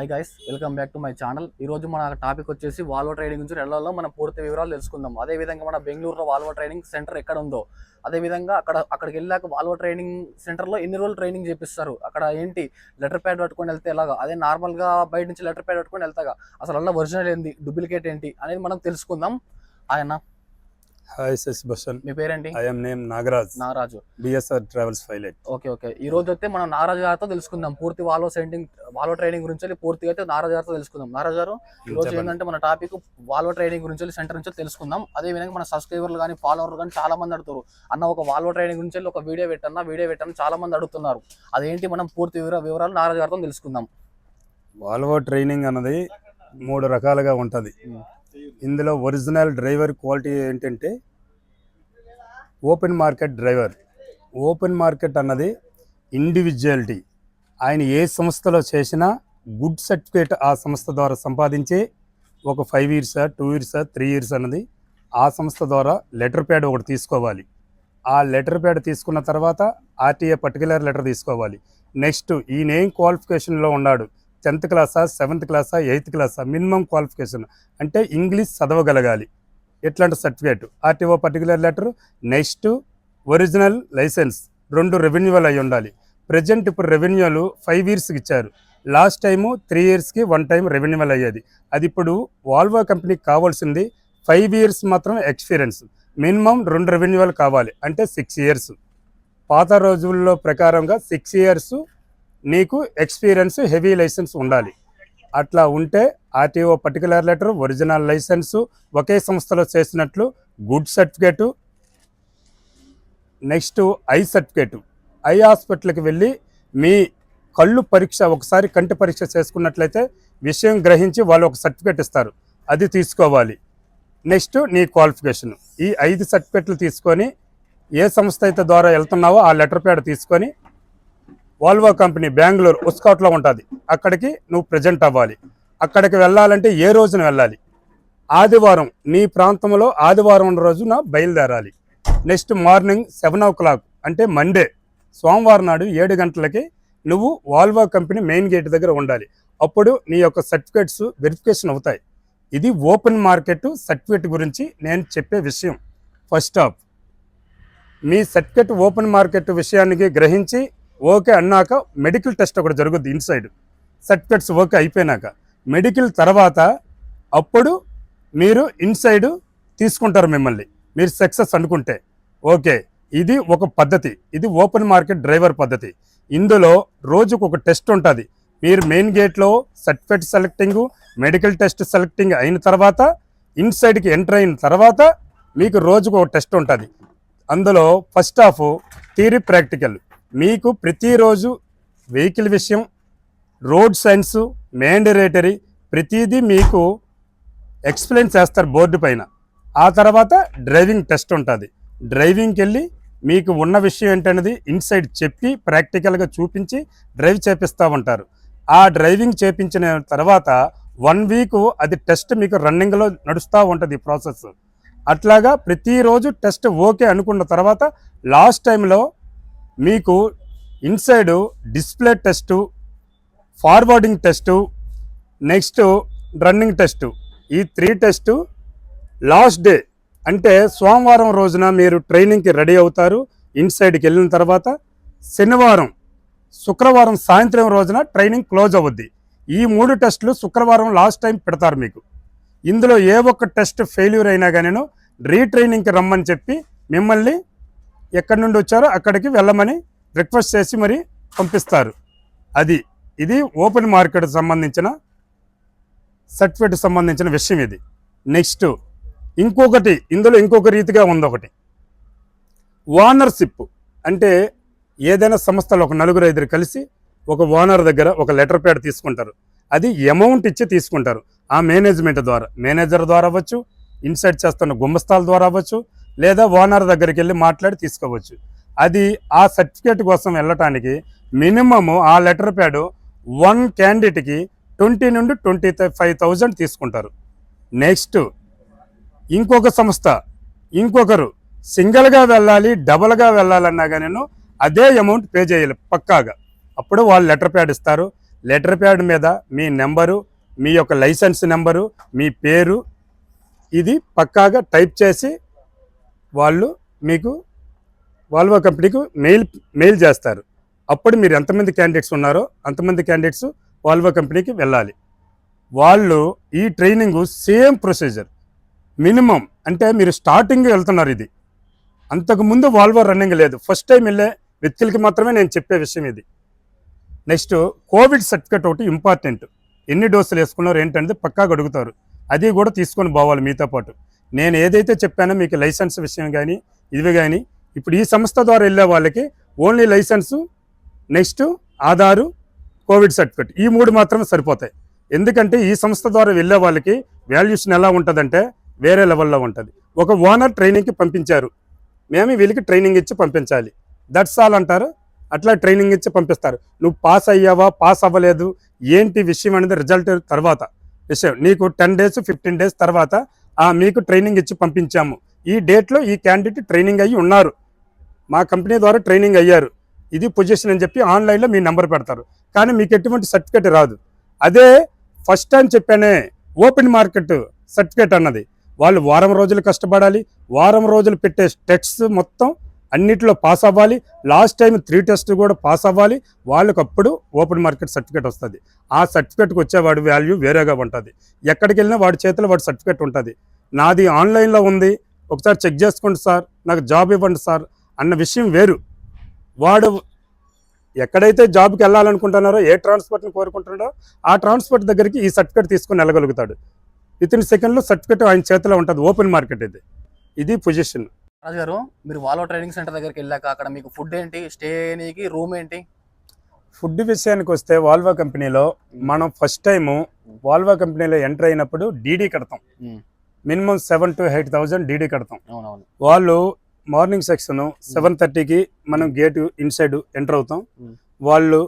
Hi guys welcome back to my channel ఈ రోజు మన టాపిక్ వచ్చేసి వాల్వో ట్రైనింగ్ గురించి రెండోలో మనం పూర్తి వివరాలు తెలుసుకుందాం. అదే విధంగా మన బెంగళూరులో వాల్వో ట్రైనింగ్ సెంటర్ ఎక్కడ ఉందో అదే విధంగా అక్కడ అక్కడికి వెళ్ళాక వాల్వో ట్రైనింగ్ సెంటర్లో ఎన్ని రోజులు ట్రైనింగ్ చేపిస్తారు అక్కడ ఏంటి లెటర్ ప్యాడ్ పట్టుకొని వెళ్తే ఎలాగా అదే నార్మల్గా బయట నుంచి లెటర్ ప్యాడ్ పట్టుకొని వెళ్తాగా అసలు అలా ఒరిజినల్ ఏంది డూప్లికేట్ ఏంటి అనేది మనం తెలుసుకుందాం. ఆయన హాయ్ శశి భూషణ్ మీ పేరేంటి? I'm name Nagaraj. Naraju BSR travels pilot okay okay ఈ రోజు అయితే మనం నారాజు గారితో తెలుసుకుందాం. పూర్తి వాల్వో సెంటింగ్ వాల్వో ట్రైనింగ్ గురించి పూర్తిగా అయితే నారాజు గారితో తెలుసుకుందాం. నారాజు గారు ఈ రోజు ఏంటంటే మన టాపిక్ వాల్వో ట్రైనింగ్ గురించి సెంటర్ నుంచి తెలుసుకుందాం. అదే విధంగా మన సబ్స్క్రైబర్లు కానీ ఫాలోవర్లు కానీ చాలా మంది అడుగుతారు. అన్న ఒక వాల్వో ట్రైనింగ్ గురించి ఒక వీడియో పెట్టన్నా వీడియో పెట్టన్నా చాలా మంది అడుగుతున్నారు. అదేంటి మనం పూర్తి వివర వివరాలు నారాజు గారితో తెలుసుకుందాం. వాల్వో ట్రైనింగ్ అన్నది మూడు రకాలుగా ఉంటుంది. ఇందులో ఒరిజినల్ డ్రైవర్ క్వాలిటీ ఏంటంటే open market driver. Open market అన్నది ఇండివిజువాలిటీ. ఆయన ఏ సంస్థలో చేసినా గుడ్ సర్టిఫికేట్ ఆ సంస్థ ద్వారా సంపాదించి ఒక five years two years three years అన్నది ఆ సంస్థ ద్వారా లెటర్ ప్యాడ్ ఒకటి తీసుకోవాలి. ఆ లెటర్ ప్యాడ్ తీసుకున్న తర్వాత ఆర్టీఏ పర్టికులర్ లెటర్ తీసుకోవాలి. నెక్స్ట్ ఈయన ఏం క్వాలిఫికేషన్లో ఉన్నాడు? టెన్త్ క్లాసా సెవెంత్ క్లాసా ఎయిత్ క్లాసా మినిమం క్వాలిఫికేషన్ అంటే ఇంగ్లీష్ చదవగలగాలి. ఎట్లాంటి certificate? RTO particular letter next original licence రెండు రెవెన్యువల్ అయి ఉండాలి. ప్రజెంట్ ఇప్పుడు రెవెన్యూలు ఫైవ్ ఇయర్స్కి ఇచ్చారు. లాస్ట్ టైము త్రీ ఇయర్స్కి వన్ టైం రెవెన్యూవల్ అయ్యేది. అది ఇప్పుడు వాల్వో కంపెనీకి కావాల్సింది ఫైవ్ ఇయర్స్ మాత్రం ఎక్స్పీరియన్స్. మినిమం రెండు రెవెన్యూవల్ కావాలి అంటే సిక్స్ ఇయర్స్. పాత రోజుల్లో ప్రకారంగా సిక్స్ ఇయర్స్ నీకు ఎక్స్పీరియన్స్ హెవీ లైసెన్స్ ఉండాలి. అట్లా ఉంటే RTO particular letter original licence ఒకే సంస్థలో చేసినట్లు good certificate next eye certificate eye హాస్పిటల్కి వెళ్ళి మీ కళ్ళు పరీక్ష ఒకసారి కంటి పరీక్ష చేసుకున్నట్లయితే విషయం గ్రహించి వాళ్ళు ఒక సర్టిఫికేట్ ఇస్తారు. అది తీసుకోవాలి. నెక్స్ట్ నీ క్వాలిఫికేషన్ ఈ ఐదు సర్టిఫికేట్లు తీసుకొని ఏ సంస్థ అయితే ద్వారా వెళ్తున్నావో ఆ లెటర్ ప్యాడ్ తీసుకొని వాల్వో కంపెనీ బెంగళూరు ఉస్కాట్లో ఉంటుంది. అక్కడికి నువ్వు ప్రజెంట్ అవ్వాలి. అక్కడికి వెళ్ళాలంటే ఏ రోజున వెళ్ళాలి? ఆదివారం నీ ప్రాంతంలో ఆదివారం ఉన్న రోజున బయలుదేరాలి. Next morning seven o'clock అంటే మండే సోమవారం నాడు ఏడు గంటలకి నువ్వు వాల్వో కంపెనీ మెయిన్ గేట్ దగ్గర ఉండాలి. అప్పుడు నీ యొక్క సర్టిఫికేట్స్ వెరిఫికేషన్ అవుతాయి. ఇది ఓపెన్ మార్కెట్ సర్టిఫికేట్ గురించి నేను చెప్పే విషయం. ఫస్ట్ ఆఫ్ మీ సర్టిఫికేట్ ఓపెన్ మార్కెట్ విషయానికి గ్రహించి ఓకే అన్నాక మెడికల్ టెస్ట్ ఒకటి జరుగుద్ది ఇన్సైడ్. సర్టిఫికెట్స్ ఓకే అయిపోయినాక. మెడికల్ తర్వాత అప్పుడు మీరు ఇన్సైడ్ తీసుకుంటారు మిమ్మల్ని. మీరు సక్సెస్ అనుకుంటే. ఓకే ఇది ఒక పద్ధతి. ఇది ఓపెన్ మార్కెట్ డ్రైవర్ పద్ధతి. ఇందులో రోజుకు ఒక టెస్ట్ ఉంటుంది. మీరు main గేట్లో certificate selecting medical test selecting అయిన తర్వాత ఇన్సైడ్కి ఎంటర్ అయిన తర్వాత మీకు రోజుకు ఒక టెస్ట్ ఉంటుంది. అందులో ఫస్ట్ హాఫ్ థియరీ ప్రాక్టికల్. మీకు ప్రతిరోజు వెహికల్ విషయం రోడ్ సైన్స్ మ్యాండరేటరీ ప్రతిదీ మీకు ఎక్స్ప్లెయిన్ చేస్తారు బోర్డు పైన. ఆ తర్వాత డ్రైవింగ్ టెస్ట్ ఉంటుంది. డ్రైవింగ్కి వెళ్ళి మీకు ఉన్న విషయం ఏంటనేది ఇన్సైడ్ చెప్పి ప్రాక్టికల్గా చూపించి డ్రైవ్ చేపిస్తూ ఉంటారు. ఆ డ్రైవింగ్ చేపించిన తర్వాత వన్ వీక్ అది టెస్ట్ మీకు రన్నింగ్లో నడుస్తూ ఉంటుంది ఈ ప్రాసెస్. అట్లాగా ప్రతిరోజు టెస్ట్ ఓకే అనుకున్న తర్వాత లాస్ట్ టైంలో మీకు inside display test forwarding test next running test ఈ త్రీ టెస్టు లాస్ట్ డే అంటే సోమవారం రోజున మీరు ట్రైనింగ్కి రెడీ అవుతారు. ఇన్సైడ్కి వెళ్ళిన తర్వాత శనివారం శుక్రవారం సాయంత్రం రోజున ట్రైనింగ్ క్లోజ్ అవుద్ది. ఈ మూడు టెస్టులు శుక్రవారం లాస్ట్ టైం పెడతారు మీకు. ఇందులో ఏ ఒక్క టెస్ట్ ఫెయిల్యూర్ అయినా కానీ రీట్రైనింగ్కి రమ్మని చెప్పి మిమ్మల్ని ఎక్కడి నుండి వచ్చారో అక్కడికి వెళ్ళమని రిక్వెస్ట్ చేసి మరి పంపిస్తారు. అది ఇది ఓపెన్ మార్కెట్ సంబంధించిన సర్టిఫికేట్ సంబంధించిన విషయం ఇది. నెక్స్ట్ ఇంకొకటి ఇందులో ఇంకొక రీతిగా ఉంది ఒకటి ఓనర్షిప్ అంటే ఏదైనా సంస్థలో ఒక నలుగురు ఐదురు కలిసి ఒక ఓనర్ దగ్గర ఒక లెటర్ ప్యాడ్ తీసుకుంటారు. అది అమౌంట్ ఇచ్చి తీసుకుంటారు. ఆ మేనేజ్మెంట్ ద్వారా మేనేజర్ ద్వారా అవ్వచ్చు ఇన్సైడ్ చేస్తున్న గుమ్మస్తాల ద్వారా అవ్వచ్చు లేదా ఓనర్ దగ్గరికి వెళ్ళి మాట్లాడి తీసుకోవచ్చు. అది ఆ సర్టిఫికేట్ కోసం వెళ్ళటానికి మినిమము ఆ లెటర్ ప్యాడ్ వన్ క్యాండిడేట్కి ట్వంటీ నుండి ట్వంటీ ఫైవ్ థౌజండ్ తీసుకుంటారు. నెక్స్ట్ ఇంకొక సంస్థ ఇంకొకరు సింగిల్గా వెళ్ళాలి డబల్గా వెళ్ళాలన్నా కానీ అదే అమౌంట్ పే చేయాలి పక్కాగా. అప్పుడు వాళ్ళు లెటర్ ప్యాడ్ ఇస్తారు. లెటర్ ప్యాడ్ మీద మీ నెంబరు మీ యొక్క లైసెన్స్ నెంబరు మీ పేరు ఇది పక్కాగా టైప్ చేసి వాళ్ళు మీకు వాల్వో కంపెనీకి మెయిల్ మెయిల్ చేస్తారు. అప్పుడు మీరు ఎంతమంది క్యాండిడేట్స్ ఉన్నారో అంతమంది క్యాండిడేట్స్ వాల్వో కంపెనీకి వెళ్ళాలి. వాళ్ళు ఈ ట్రైనింగ్ సేమ్ ప్రొసీజర్ మినిమం అంటే మీరు స్టార్టింగ్ వెళ్తున్నారు ఇది. అంతకుముందు వాల్వో రన్నింగ్ లేదు. ఫస్ట్ టైం వెళ్ళే వ్యక్తులకి మాత్రమే నేను చెప్పే విషయం ఇది. నెక్స్ట్ కోవిడ్ సర్టిఫికేట్ ఒకటి ఇంపార్టెంట్ ఎన్ని డోసులు వేసుకున్నారు ఏంటనేది పక్కాగా అడుగుతారు. అది కూడా తీసుకొని పోవాలి మీతో పాటు. నేను ఏదైతే చెప్పానో మీకు లైసెన్స్ విషయం కానీ ఇవి కానీ ఇప్పుడు ఈ సంస్థ ద్వారా వెళ్ళే వాళ్ళకి only licence next Aadhaar covid certificate. ఈ మూడు మాత్రమే సరిపోతాయి. ఎందుకంటే ఈ సంస్థ ద్వారా వెళ్ళే వాళ్ళకి వాల్యుయేషన్ ఎలా ఉంటుందంటే వేరే లెవెల్లో ఉంటుంది. ఒక ఓనర్ ట్రైనింగ్కి పంపించారు. మేము వీళ్ళకి ట్రైనింగ్ ఇచ్చి పంపించాలి. దట్స్ ఆల్ అంటారు. అట్లా ట్రైనింగ్ ఇచ్చి పంపిస్తారు. నువ్వు పాస్ అయ్యావా? పాస్ అవ్వలేదు. ఏంటి విషయం అనేది రిజల్ట్ తర్వాత. విషయం. నీకు టెన్ డేస్ ఫిఫ్టీన్ డేస్ తర్వాత మీకు ట్రైనింగ్ ఇచ్చి పంపించాము. ఈ డేట్లో ఈ క్యాండిడేట్ ట్రైనింగ్ అయ్యి ఉన్నారు. మా కంపెనీ ద్వారా ట్రైనింగ్ అయ్యారు. ఇది పొజిషన్ అని చెప్పి ఆన్లైన్లో మీ నెంబర్ పెడతారు. కానీ మీకు ఎటువంటి సర్టిఫికేట్ రాదు. అదే ఫస్ట్ టైం చెప్పానే ఓపెన్ మార్కెట్ సర్టిఫికేట్ అన్నది. వాళ్ళు వారం రోజులు కష్టపడాలి వారం రోజులు పెట్టే స్టెక్స్ మొత్తం అన్నిట్లో పాస్ అవ్వాలి. లాస్ట్ టైం త్రీ టెస్ట్ కూడా పాస్ అవ్వాలి. వాళ్ళకి అప్పుడు ఓపెన్ మార్కెట్ సర్టిఫికేట్ వస్తుంది. ఆ సర్టిఫికేట్కి వచ్చేవాడి వాల్యూ వేరేగా ఉంటుంది. ఎక్కడికి వెళ్ళినా వాడి చేతిలో వాడి సర్టిఫికేట్ ఉంటుంది. నాది ఆన్లైన్లో ఉంది. ఒకసారి చెక్ చేసుకోండి సార్. నాకు జాబ్ ఇవ్వండి సార్ అన్న విషయం వేరు. వాడు ఎక్కడైతే జాబ్కి వెళ్ళాలనుకుంటున్నారో ఏ ట్రాన్స్పోర్ట్ని కోరుకుంటున్నాడో ఆ ట్రాన్స్పోర్ట్ దగ్గరికి ఈ సర్టిఫికేట్ తీసుకొని వెళ్ళగలుగుతాడు. విత్ ఇన్ సెకండ్లో సర్టిఫికేట్ ఆయన చేతిలో ఉంటుంది. ఓపెన్ మార్కెట్ ఇది. ఇది పొజిషన్. రాజు గారు మీరు వాల్వో ట్రైనింగ్ సెంటర్ దగ్గరికి వెళ్ళాక అక్కడ మీకు ఫుడ్ ఏంటి స్టే చేయడానికి రూమ్ ఏంటి? ఫుడ్ విషయానికి వస్తే వాల్వా కంపెనీలో మనం ఫస్ట్ టైం వాల్వా కంపెనీలో ఎంటర్ అయినప్పుడు డీడీ కడతాం. Minimum seven to eight thousand DD కడతాం. వాళ్ళు మార్నింగ్ సెక్షన్ సెవెన్ థర్టీకి మనం గేట్ ఇన్సైడ్ ఎంటర్ అవుతాం. వాళ్ళు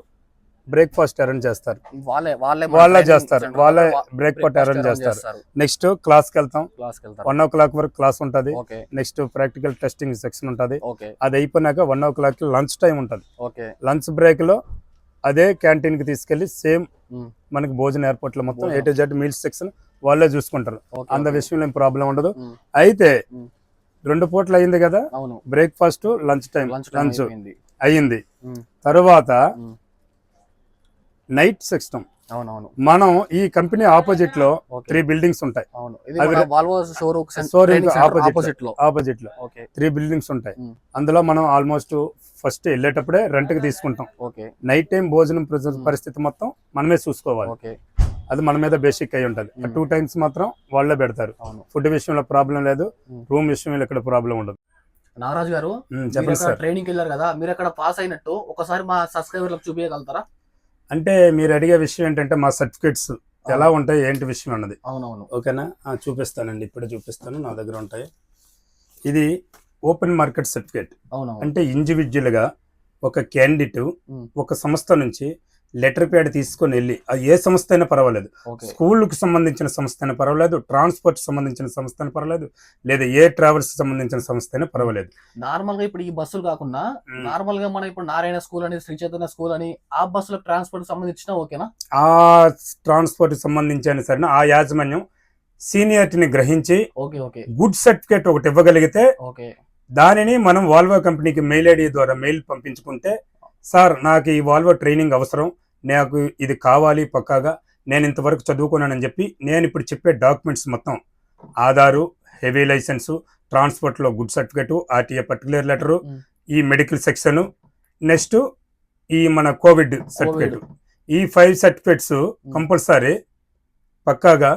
బ్రేక్ఫాస్ట్ అరేంజ్ చేస్తారు వాళ్ళే వాళ్ళే వాళ్ళే చేస్తారు. వాళ్ళే breakfast arrange చేస్తారు. నెక్స్ట్ క్లాస్కి వెళ్తాం క్లాస్కి వెళ్తారు వన్ ఓ క్లాక్ వరకు క్లాస్ ఉంటుంది నెక్స్ట్ ప్రాక్టికల్ టెస్టింగ్ సెక్షన్ ఉంటుంది అది అయిపోయినాక వన్ ఓ క్లాక్కి లంచ్ టైం ఉంటుంది లంచ్ బ్రేక్లో అదే క్యాంటీన్కి తీసుకెళ్ళి సేమ్ మ్మ్. మనకి భోజన ఎయిర్పోర్ట్లో మొత్తం A. To Z meals section వాళ్ళే చూసుకుంటారు అంత. విషయంలో ఏం ప్రాబ్లం ఉండదు. అయితే. రెండు పూటలు అయింది కదా బ్రేక్ఫాస్ట్ లంచ్ టైం లంచ్ అయ్యింది మ్మ్. తరువాత. నైట్ సెక్షన్ అవునవును. మనం ఈ కంపెనీ ఆపోజిట్లో త్రీ బిల్డింగ్స్ ఉంటాయి. ఆపోజిట్లో ఆపోజిట్లో. ఓకే. త్రీ బిల్డింగ్స్ ఉంటాయి. అందులో మనం ఆల్మోస్ట్ ఫస్ట్ వెళ్ళేటప్పుడే రెంట్కి తీసుకుంటాం. ఓకే. నైట్ టైం భోజనం. పరిస్థితి మొత్తం మనమే చూసుకోవాలి. ఓకే. అది మన మీద బేసిక్ అయి ఉంటుంది. టూ టైమ్స్ మాత్రం వాళ్ళే పెడతారు. అవును. ఫుడ్ విషయంలో ప్రాబ్లం లేదు. రూమ్ విషయంలో ఇక్కడ ప్రాబ్లం ఉండదు. నాగరాజు గారు ట్రైనింగ్ వెళ్ళారు కదా మీరు అక్కడ పాస్ అయినట్టు ఒకసారి మా సబ్స్క్రైబర్లకు చూపించగలుగుతారా? అంటే మీరు అడిగే విషయం ఏంటంటే మా సర్టిఫికేట్స్ ఎలా ఉంటాయి ఏంటి విషయం అన్నది. అవునవును. ఓకేనా? చూపిస్తానండి. ఇప్పుడే చూపిస్తాను. నా దగ్గర ఉంటాయి. ఇది ఓపెన్ మార్కెట్ సర్టిఫికేట్. అంటే ఇండివిజువల్గా ఒక క్యాండిడేట్. ఒక సంస్థ నుంచి లెటర్ ప్యాడ్ తీసుకొని వెళ్ళి అది ఏ సంస్థ అయినా పర్వాలేదు. స్కూల్కి సంబంధించిన సంస్థ అయినా పర్వాలేదు ట్రాన్స్పోర్ట్ సంబంధించిన సంస్థ అయినా పర్వాలేదు లేదా ఏ ట్రావెల్స్ సంబంధించిన సంస్థ అయినా పర్వాలేదు. నార్మల్గా ఇప్పుడు ఈ బస్సులు కాకుండా. నార్మల్గా మనం ఇప్పుడు నారాయణ స్కూల్ అని శ్రీ చైతన్య స్కూల్ అని ఆ బస్సులకు ట్రాన్స్పోర్ట్ సంబంధించిన ఓకేనా? ఆ ట్రాన్స్పోర్ట్ సంబంధించిన సరే ఆ యాజమాన్యం సీనియారిటీని గ్రహించి ఓకే ఓకే. గుడ్ సర్టిఫికేట్ ఒకటి ఇవ్వగలిగితే ఓకే. దానిని మనం వాల్వో కంపెనీకి మెయిల్ ఐడి ద్వారా మెయిల్ పంపించుకుంటే సార్ నాకు ఈ వాల్వో ట్రైనింగ్ అవసరం. నాకు ఇది కావాలి పక్కాగా నేను ఇంతవరకు చదువుకున్నానని చెప్పి నేను ఇప్పుడు చెప్పే డాక్యుమెంట్స్ మొత్తం. Aadhaar heavy licence ట్రాన్స్పోర్ట్లో good certificate RTA particular letter. ఈ మెడికల్ సెక్షన్ నెక్స్ట్ ఈ మన కోవిడ్ సర్టిఫికేట్. ఈ ఫైవ్ సర్టిఫికేట్స్ కంపల్సరీ పక్కాగా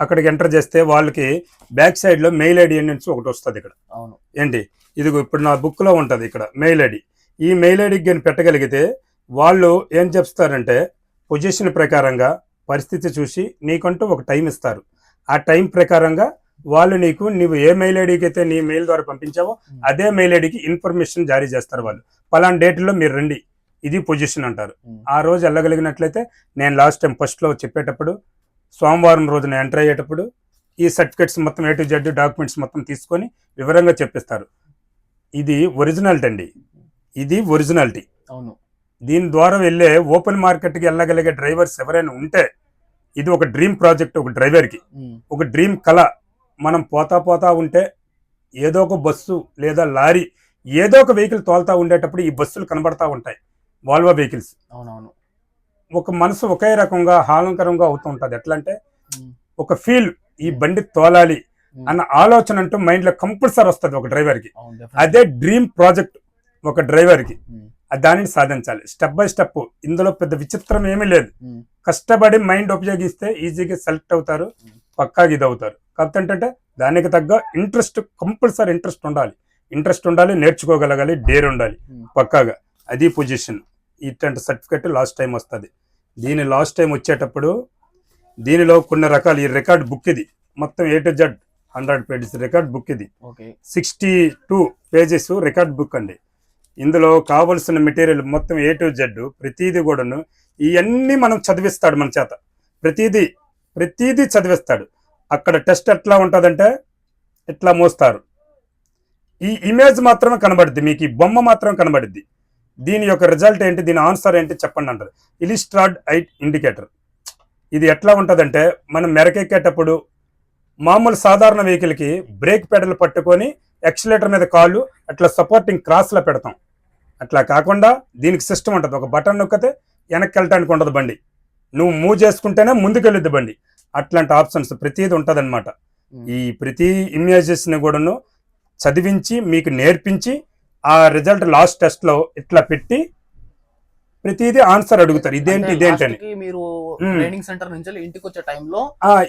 అక్కడికి ఎంటర్ చేస్తే వాళ్ళకి బ్యాక్ సైడ్లో మెయిల్ ఐడి నుంచి ఒకటి వస్తుంది ఇక్కడ. అవును. ఏంటి? ఇది ఇప్పుడు నా బుక్లో ఉంటుంది ఇక్కడ మెయిల్ ఐడి. ఈ మెయిల్ ఐడికి కానీ పెట్టగలిగితే వాళ్ళు ఏం చెప్తారంటే పొజిషన్ ప్రకారంగా పరిస్థితి చూసి నీకంటూ ఒక టైం ఇస్తారు. ఆ టైం ప్రకారంగా వాళ్ళు నీకు నీవు ఏ మెయిల్ ఐడికి అయితే నీ మెయిల్ ద్వారా పంపించావో అదే మెయిల్ ఐడికి ఇన్ఫర్మేషన్ జారీ చేస్తారు వాళ్ళు. పలానా డేట్లో మీరు రండి. ఇది పొజిషన్ అంటారు. ఆ రోజు వెళ్ళగలిగినట్లయితే నేను లాస్ట్ టైం ఫస్ట్లో చెప్పేటప్పుడు సోమవారం రోజున ఎంటర్ అయ్యేటప్పుడు ఈ సర్టిఫికెట్స్ మొత్తం ఏ టు జెడ్ డాక్యుమెంట్స్ మొత్తం తీసుకొని వివరంగా చెప్పిస్తారు. ఇది ఒరిజినాలిటీ అండి. ఇది ఒరిజినాలిటీ. అవును. దీని ద్వారా వెళ్ళే ఓపెన్ మార్కెట్కి వెళ్ళగలిగే డ్రైవర్స్ ఎవరైనా ఉంటే ఇది ఒక డ్రీమ్ ప్రాజెక్ట్ ఒక డ్రైవర్కి. ఒక డ్రీమ్ కళ. మనం పోతా పోతా ఉంటే ఏదో ఒక బస్సు లేదా లారీ ఏదో ఒక వెహికల్ తోలుతా ఉండేటప్పుడు ఈ బస్సులు కనబడతా ఉంటాయి. Volvo vehicles. అవునవును. ఒక మనసు ఒకే రకంగా హాలంకరంగా అవుతూ ఉంటుంది. ఎట్లా అంటే ఒక ఫీల్ ఈ బండి తోలాలి అన్న ఆలోచన అంటూ మైండ్లో కంపల్సరీ వస్తుంది ఒక డ్రైవర్కి. అదే డ్రీమ్ ప్రాజెక్ట్. ఒక డ్రైవర్కి. దానిని సాధించాలి. స్టెప్ బై స్టెప్ ఇందులో పెద్ద విచిత్రం ఏమీ లేదు. కష్టపడి మైండ్ ఉపయోగిస్తే ఈజీగా సెలెక్ట్ అవుతారు. పక్కాగా ఇది అవుతారు. కాకపోతే ఏంటంటే దానికి తగ్గ ఇంట్రెస్ట్ కంపల్సరీ ఇంట్రెస్ట్ ఉండాలి. ఇంట్రెస్ట్ ఉండాలి నేర్చుకోగలగాలి డేర్ ఉండాలి. పక్కాగా. అది పొజిషన్. ఇట్లాంటి సర్టిఫికెట్ లాస్ట్ టైం వస్తుంది. దీని లాస్ట్ టైం వచ్చేటప్పుడు దీనిలో కొన్ని రకాలు ఈ రికార్డ్ బుక్ ఇది. మొత్తం A to Z hundred pages record book ఇది. Sixty two pages record book అండి. ఇందులో కావలసిన మెటీరియల్ మొత్తం ఏ టు జెడ్ ప్రతీది కూడాను ఇవన్నీ మనం చదివిస్తాడు మన చేత. ప్రతిదీ ప్రతీదీ చదివిస్తాడు. అక్కడ టెస్ట్ ఎట్లా ఉంటుందంటే ఎట్లా మోస్తారు? ఈ ఇమేజ్ మాత్రమే కనబడుద్ది మీకు ఈ బొమ్మ మాత్రం కనబడుద్ది. దీని యొక్క రిజల్ట్ ఏంటి దీని ఆన్సర్ ఏంటి చెప్పండి అంటారు. ఇలిస్ట్రాడ్ ఐట్ ఇండికేటర్ ఇది ఎట్లా ఉంటుందంటే మనం మెరకెక్కేటప్పుడు మామూలు సాధారణ వెహికల్కి బ్రేక్ పెడల్ పట్టుకొని ఎక్సిలేటర్ మీద కాళ్ళు అట్లా సపోర్టింగ్ క్రాస్లో పెడతాం. అట్లా కాకుండా దీనికి సిస్టమ్ ఉంటుంది. ఒక బటన్ నొక్కితే వెనక్కి వెళ్ళటానికి ఉండదు బండి. నువ్వు మూవ్ చేసుకుంటేనే ముందుకు వెళ్ళొద్దు బండి. అట్లాంటి ఆప్షన్స్ ప్రతిదీ ఉంటుందన్నమాట. ఈ ప్రతి ఇమేజెస్ని కూడాను చదివించి మీకు నేర్పించి ఆ రిజల్ట్ లాస్ట్ టెస్ట్లో ఇట్లా పెట్టి ప్రతిదీ ఆన్సర్ అడుగుతారు. ఇదేంటి ఇదేంటి అని. మీరు. ట్రైనింగ్ సెంటర్ నుంచి ఇంటికి వచ్చే టైంలో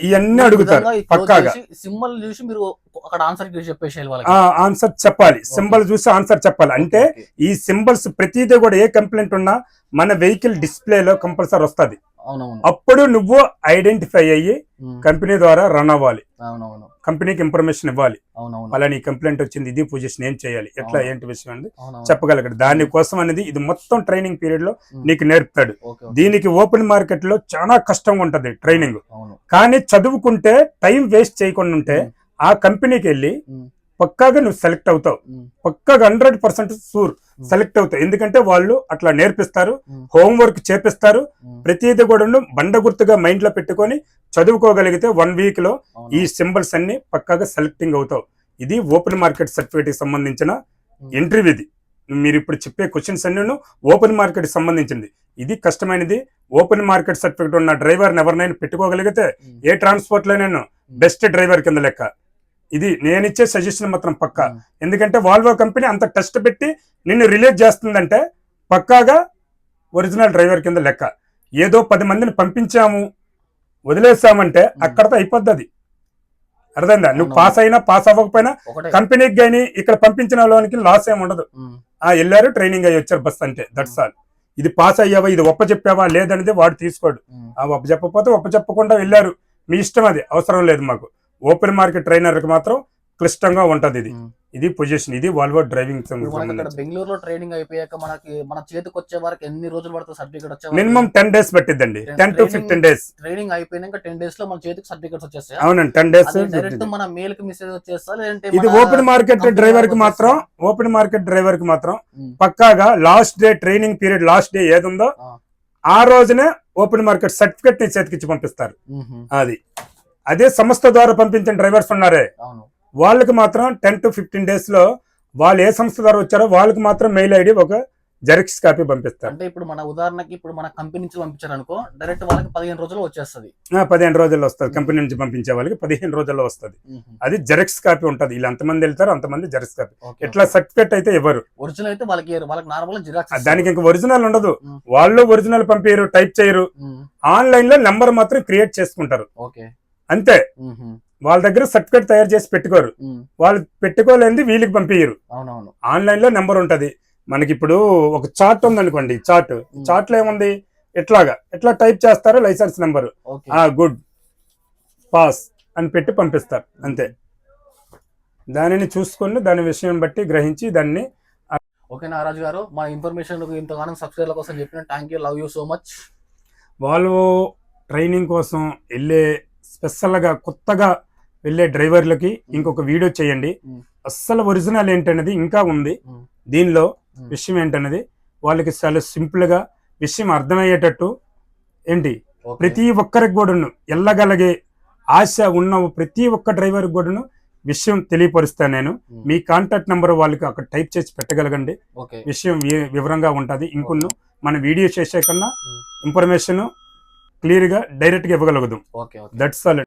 ఇవన్నీ అడుగుతారు పక్కాగా. సింబల్ చూసి మీరు అక్కడ ఆన్సర్ ఆ ఆన్సర్ చెప్పాలి. సింబల్ చూసి ఆన్సర్ చెప్పాలి. అంటే ఈ సింబల్స్ ప్రతిదీ కూడా ఏ కంప్లైంట్ ఉన్నా మన వెహికల్ డిస్ప్లేలో కంపల్సరీ వస్తుంది. అప్పుడు నువ్వు ఐడెంటిఫై అయ్యి కంపెనీ ద్వారా రన్ అవ్వాలి. కంపెనీకి ఇన్ఫర్మేషన్ ఇవ్వాలి. అలా నీ కంప్లైంట్ వచ్చింది ఇది పొజిషన్ ఏం చేయాలి? ఎట్లా. ఏంటి విషయం అనేది చెప్పగలగడు దానికోసం అనేది ఇది మొత్తం ట్రైనింగ్ పీరియడ్లో నీకు నేర్పుతాడు. దీనికి ఓపెన్ మార్కెట్లో చాలా కష్టంగా ఉంటది ట్రైనింగ్ కానీ చదువుకుంటే టైం వేస్ట్ చేయకుండా ఉంటే ఆ కంపెనీకి వెళ్ళి పక్కాగా నువ్వు సెలెక్ట్ అవుతావు. పక్కాగా హండ్రెడ్ పర్సెంట్ సూర్ సెలెక్ట్ అవుతావు. ఎందుకంటే వాళ్ళు అట్లా నేర్పిస్తారు హోంవర్క్ చేపిస్తారు ప్రతిదీ కూడా బండ గుర్తుగా మైండ్లో పెట్టుకొని చదువుకోగలిగితే వన్ వీక్లో. ఈ సింబల్స్ అన్ని పక్కాగా సెలెక్టింగ్ అవుతావు. ఇది ఓపెన్ మార్కెట్ సర్టిఫికేట్కి సంబంధించిన ఇంటర్వ్యూ ఇది మీరు ఇప్పుడు చెప్పే క్వశ్చన్స్ అన్ని ఓపెన్ మార్కెట్ సంబంధించింది. ఇది కష్టమైనది. ఓపెన్ మార్కెట్ సర్టిఫికేట్ ఉన్న డ్రైవర్ ఎవరినైనా పెట్టుకోగలిగితే ఏ ట్రాన్స్పోర్ట్ లోనైనా బెస్ట్ డ్రైవర్ కింద లెక్క. ఇది నేను ఇచ్చే సజెషన్ మాత్రం పక్కా. ఎందుకంటే వాల్వో కంపెనీ అంత టెస్ట్ పెట్టి నిన్ను రిలీజ్ చేస్తుందంటే పక్కాగా ఒరిజినల్ డ్రైవర్ కింద లెక్క. ఏదో పది మందిని పంపించాము వదిలేసామంటే అక్కడతో అయిపోద్ది అది. అర్థమైందా? నువ్వు. పాస్ అయినా పాస్ అవ్వకపోయినా కంపెనీకి కానీ ఇక్కడ పంపించిన లోనికి లాస్ ఏమి ఉండదు. ఆ వెళ్ళారు ట్రైనింగ్ అయ్యి వచ్చారు బస్ అంటే దట్స్ ఆల్ ఇది పాస్ అయ్యావా ఇది ఒప్ప చెప్పావా లేదనేది వాడు తీసుకోడు. ఆ ఒప్ప చెప్పకపోతే ఒప్ప చెప్పకుండా వెళ్ళారు. మీ ఇష్టం అది అవసరం లేదు మాకు. ఓపెన్ మార్కెట్ ట్రైనర్కి మాత్రం క్లిష్టంగా ఉంటది ఇది. ఇది పొజిషన్ ఇది వాల్వో డ్రైవింగ్ బెంగళూరులో ట్రైనింగ్ అయిపోయాక మనకి మన చేతికి వచ్చే వరకు ఎన్ని రోజులు పడుతుంది సర్టిఫికేట్ వచ్చే minimum ten days పట్టిద్దండి. Ten to fifteen days. Training అయిపోయినాక టెన్ డేస్లో మన చేతికి సర్టిఫికేట్స్ వచ్చేస్తాయి? అవునండి టెన్ డేస్ డైరెక్ట్ మన మెయిల్కి మెసేజ్ వచ్చేస్తా లేదంటే ఇది ఓపెన్ మార్కెట్ డ్రైవర్కి మాత్రం ఓపెన్ మార్కెట్ డ్రైవర్కి మాత్రం పక్కాగా last day training period last day ఏదుందో ఆ. ఆ రోజునే ఓపెన్ మార్కెట్ సర్టిఫికెట్ని చేతికిచ్చి పంపిస్తారు. అది. అదే సంస్థ ద్వారా పంపించిన డ్రైవర్స్ ఉన్నారే. వాళ్ళకి మాత్రం టెన్ టు ఫిఫ్టీన్ డేస్లో వాళ్ళు ఏ సంస్థ ద్వారా వచ్చారో వాళ్ళకి మాత్రం మెయిల్ ఐడి ఒక జెరాక్స్ కాపీ పంపిస్తారు. అంటే ఇప్పుడు మన ఉదాహరణకి ఇప్పుడు మన కంపెనీ నుంచి పంపించారు అనుకో డైరెక్ట్ వాళ్ళకి పదిహేను రోజుల్లో వచ్చేస్తుంది. పదిహేను రోజుల్లో వస్తుంది. కంపెనీ నుంచి పంపించే వాళ్ళకి పదిహేను రోజుల్లో వస్తుంది. అది జెరాక్స్ కాపీ ఉంటుంది. వీళ్ళు ఎంతమంది వెళ్తారో అంతమంది జెరాక్స్ కాపీ. ఎట్లా సర్టిఫికెట్ అయితే ఇవ్వరు. ఒరిజినల్ అయితే వాళ్ళకి. వాళ్ళకి నార్మల్ జిరాక్స్ దానికి ఇంకా ఒరిజినల్ ఉండదు. వాళ్ళు ఒరిజినల్ పంపించరు టైప్ చేయరు. ఆన్లైన్లో నెంబర్ మాత్రం క్రియేట్ చేసుకుంటారు. ఓకే. అంతే. వాళ్ళ దగ్గర సర్టిఫికేట్ తయారు చేసి పెట్టుకోరు. వాళ్ళు పెట్టుకోలేనిది వీళ్ళకి పంపించరు ఆన్లైన్లో నెంబర్ ఉంటది. మనకి ఇప్పుడు ఒక చార్ట్ ఉందనుకోండి చార్ట్ చార్ట్లో ఏముంది? ఎట్లాగా? ఎట్లా టైప్ చేస్తారో? Licence number. ఆ గుడ్. పాస్ అని పెట్టి పంపిస్తారు. అంతే. దానిని చూసుకొని దాని విషయం బట్టి గ్రహించి దాన్ని ఓకే నారాజు గారు మా ఇన్ఫర్మేషన్ ఇంతగానో సబ్స్క్రైబర్ కోసం చెప్పిన thank you love you so much. వాళ్ళు ట్రైనింగ్ కోసం వెళ్ళే స్పెషల్గా కొత్తగా వెళ్ళే డ్రైవర్లకి ఇంకొక వీడియో చేయండి. అస్సలు ఒరిజినల్ ఏంటనేది ఇంకా ఉంది. దీనిలో. విషయం ఏంటనేది వాళ్ళకి చాలా సింపుల్గా విషయం అర్థమయ్యేటట్టు ఏంటి. ప్రతి ఒక్కరికి కూడాను వెళ్ళగలిగే ఆశ ఉన్న ప్రతి ఒక్క డ్రైవర్కి కూడాను విషయం తెలియపరుస్తాను నేను. మీ కాంటాక్ట్ నెంబర్ వాళ్ళకి అక్కడ టైప్ చేసి పెట్టగలగండి విషయం వివరంగా ఉంటుంది ఇంకొన్ని మన వీడియో చేసే కన్నా. ఇన్ఫర్మేషన్ క్లియర్గా డైరెక్ట్గా ఇవ్వగలుగుదాం. That's all